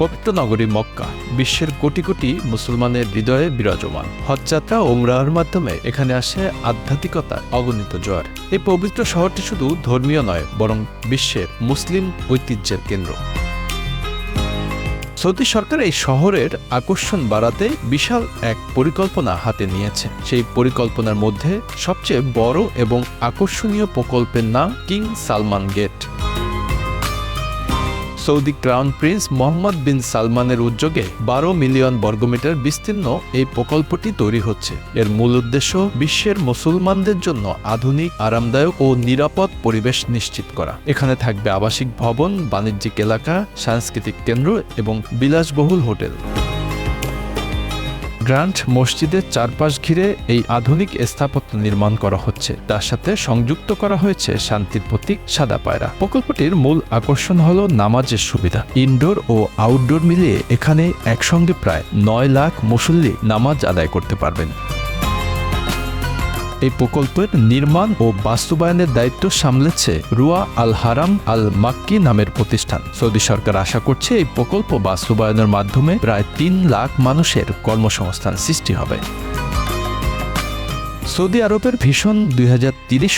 পবিত্র নগরী মক্কা, বিশ্বের কোটি কোটি মুসলমানের হৃদয়ে বিরাজমান। হজযাত্রা ও উমরাহর মাধ্যমে এখানে আসে আধ্যাত্মিকতার অগণিত জোয়ার। এই পবিত্র শহরটি শুধু ধর্মীয় নয়, বরং বিশ্বের মুসলিম ঐতিহ্যের কেন্দ্র। সৌদি সরকার এই শহরের আকর্ষণ বাড়াতে বিশাল এক পরিকল্পনা হাতে নিয়েছে। সেই পরিকল্পনার মধ্যে সবচেয়ে বড় এবং আকর্ষণীয় প্রকল্পের নাম king Salman gate. Saudi crown prince Mohammed bin সালমানের উদ্যোগে বারো মিলিয়ন বর্গমিটার বিস্তীর্ণ এই প্রকল্পটি তৈরি হচ্ছে। এর মূল উদ্দেশ্য বিশ্বের মুসলমানদের জন্য আধুনিক, আরামদায়ক ও নিরাপদ পরিবেশ নিশ্চিত করা। এখানে থাকবে আবাসিক ভবন, বাণিজ্যিক এলাকা, সাংস্কৃতিক কেন্দ্র এবং বিলাসবহুল হোটেল। গ্র্যান্ড মসজিদের চারপাশ ঘিরে এই আধুনিক স্থাপত্য নির্মাণ করা হচ্ছে। তার সাথে সংযুক্ত করা হয়েছে শান্তির প্রতীক সাদা পায়রা। প্রকল্পটির মূল আকর্ষণ হল নামাজের সুবিধা। ইনডোর ও আউটডোর মিলিয়ে এখানে একসঙ্গে প্রায় নয় লাখ মুসল্লি নামাজ আদায় করতে পারবেন। এই প্রকল্পের নির্মাণ ও বাস্তবায়নের দায়িত্ব সামলেছে রুয়া আল হারাম আল মাক্কি নামের প্রতিষ্ঠান। সৌদি সরকার আশা করছে এই প্রকল্প বাস্তবায়নের মাধ্যমে প্রায় তিন লাখ মানুষের কর্মসংস্থান সৃষ্টি হবে। সৌদি আরবের ভীষণ দুই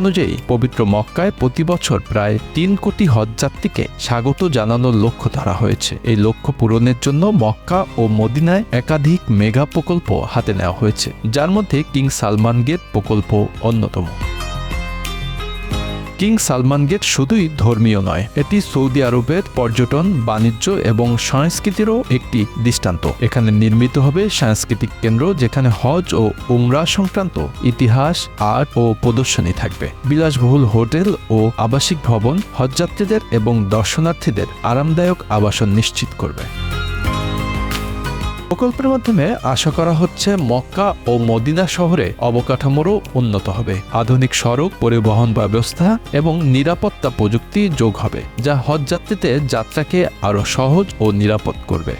অনুযায়ী পবিত্র মক্কায় প্রতি বছর প্রায় তিন কোটি হজযাত্রীকে স্বাগত জানানোর লক্ষ্য ধরা হয়েছে। এই লক্ষ্য পূরণের জন্য মক্কা ও মদিনায় একাধিক মেগা প্রকল্প হাতে নেওয়া হয়েছে, যার মধ্যে কিং সালমান গেট প্রকল্প অন্যতম। কিং সালমান গেট শুধুই ধর্মীয় নয়, এটি সৌদি আরবের পর্যটন, বাণিজ্য এবং সংস্কৃতিরও একটি দৃষ্টান্ত। এখানে নির্মিত হবে সাংস্কৃতিক কেন্দ্র যেখানে হজ ও উমরা সংক্রান্ত ইতিহাস, আর্ট ও প্রদর্শনী থাকবে। বিলাসবহুল হোটেল ও আবাসিক ভবন হজযাত্রীদের এবং দর্শনার্থীদের আরামদায়ক আবাসন নিশ্চিত করবে। প্রকল্পের মাধ্যমে আশা করা হচ্ছে মক্কা ও মদিনা শহরে অবকাঠামোরও উন্নত হবে। আধুনিক সড়ক, পরিবহন ব্যবস্থা এবং নিরাপত্তা প্রযুক্তি যোগ হবে, যা হজযাত্রীতে যাত্রাকে আরও সহজ ও নিরাপদ করবে।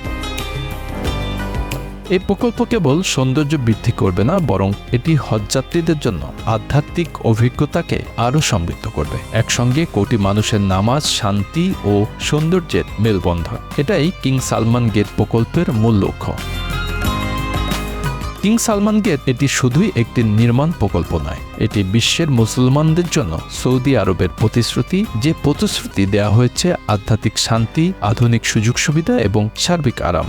এই প্রকল্প কেবল সৌন্দর্য বৃদ্ধি করবে না, বরং এটি হজযাত্রীদের জন্য আধ্যাত্মিক অভিজ্ঞতাকে আরও সমৃদ্ধ করবে। একসঙ্গে কোটি মানুষের নামাজ, শান্তি ও সৌন্দর্যের মেলবন্ধন, এটাই কিং সালমান গেট প্রকল্পের মূল লক্ষ্য। কিং সালমান গেট এটি শুধুই একটি নির্মাণ প্রকল্প নয়, এটি বিশ্বের মুসলমানদের জন্য সৌদি আরবের প্রতিশ্রুতি, যে প্রতিশ্রুতি দেওয়া হয়েছে আধ্যাত্মিক শান্তি, আধুনিক সুযোগ সুবিধা এবং সার্বিক আরাম।